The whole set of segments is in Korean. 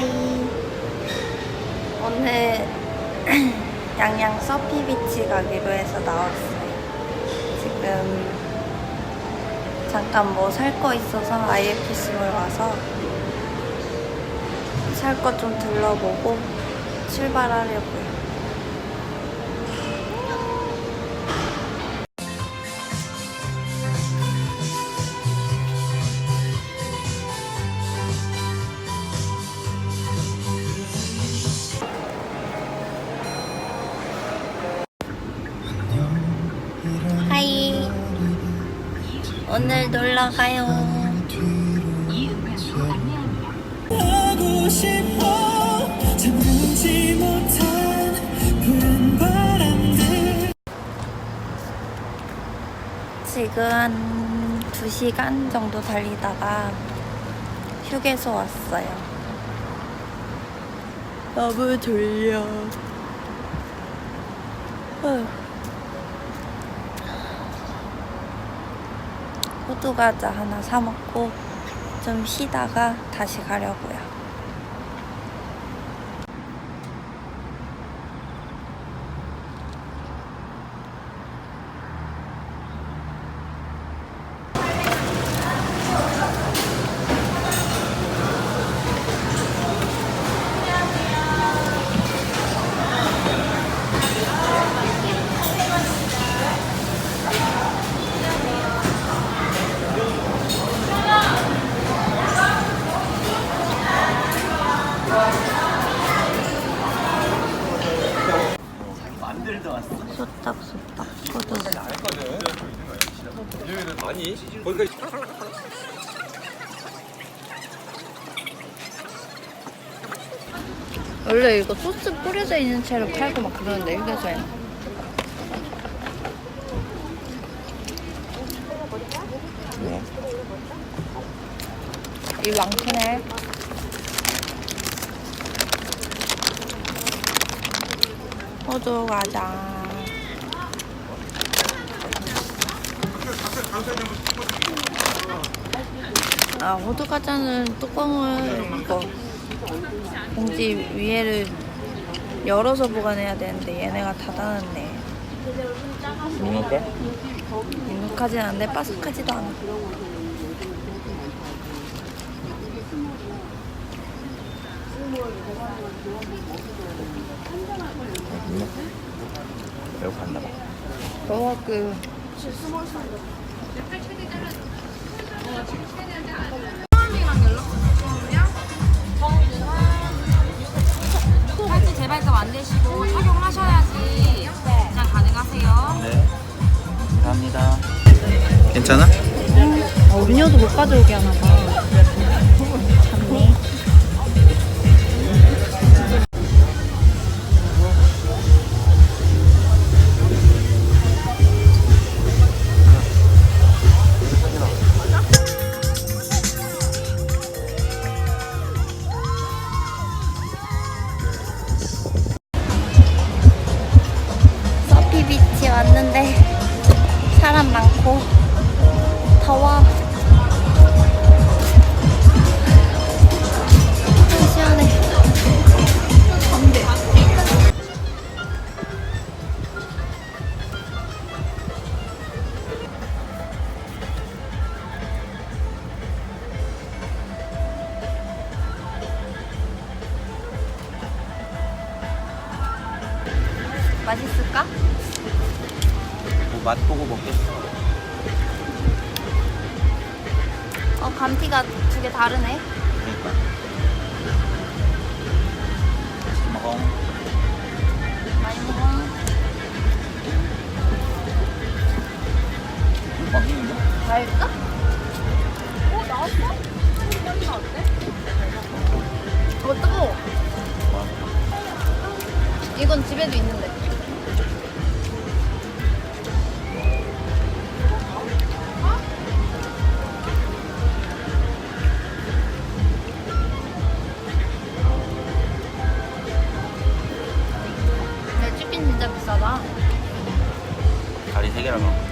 하이. 오늘 양양 서피비치 가기로 해서 나왔어요. 지금 잠깐 뭐 살 거 있어서 IFC몰 와서 살 거 좀 둘러보고 출발하려고요. 오늘 놀러 가요. 지금 한 2시간 정도 달리다가 휴게소 왔어요. 너무 졸려. 후. 호두 과자 하나 사 먹고 좀 쉬다가 다시 가려고요. 아니, 거기까지. 원래 이거 소스 뿌려져 있는 채로 팔고 막 그러는데 휴게소에는 이 왕크네 호두 과자 아 호두 과자는 뚜껑을 이거 봉지 위에를 열어서 보관해야 되는데 얘네가 닫아놨네. 묵을까? 눅눅하진 않은데 바삭하지도 않아. 매우 갔나 봐. 어, 그 팔찌 재발급 안 되시고 착용하셔야지 그냥 가능하세요. 네. 감사합니다. 괜찮아? 어, 음료도 못 가져오게 하나 봐. 사람 많고 더워. 좀 시원해. 안 돼. 맛있을까? 뭐 맛보고 먹겠어. 어, 감튀가 두 개 다르네. 그러니까. 먹어. 많이 먹어. 맛있는데? 맛있어? 어, 나왔어? 어, 뜨거워. 이건 집에도 있는데. 개랑 먹어.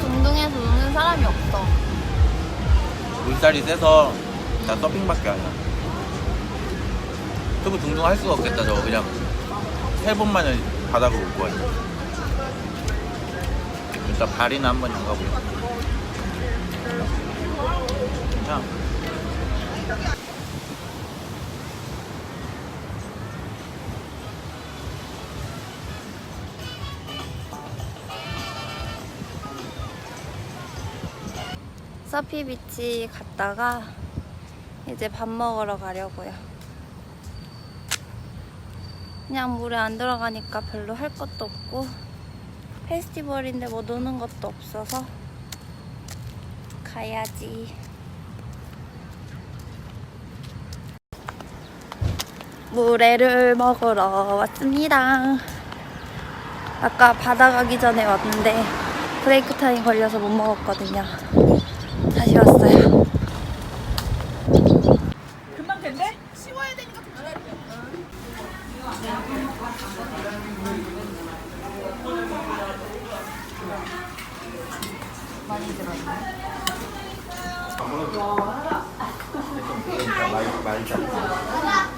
둥둥에서 노는 사람이 없어. 물살이 세서 다 서핑밖에 안 해. 저거 둥둥 할 수가 없겠다 저거 그냥 세 번만에 바닥으로 올 거야 일단 발이나 한번 담가보자 괜찮아 서피 비치 갔다가 이제 밥 먹으러 가려고요. 그냥 물에 안 들어가니까 별로 할 것도 없고 페스티벌인데 뭐 노는 것도 없어서 가야지. 물회를 먹으러 왔습니다. 아까 바다 가기 전에 왔는데 브레이크 타임 걸려서 못 먹었거든요. 다시 왔어요. 금방 된대? 씹어야 되니까 기다려. 이거는 좀 씹히네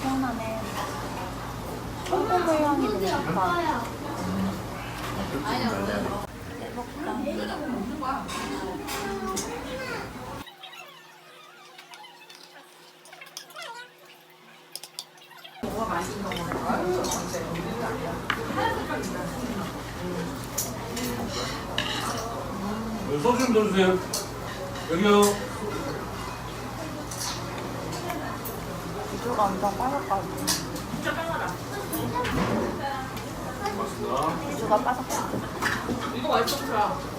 시원하네. 콩고물 향이 너무 좋다. 대박다. 소주 좀 넣어주세요. 여기요. 비주가 엄청 바삭바삭. 비주가 바삭바삭. 이거 맛있었더라. 앞이 안 보여. 자 뻗었어요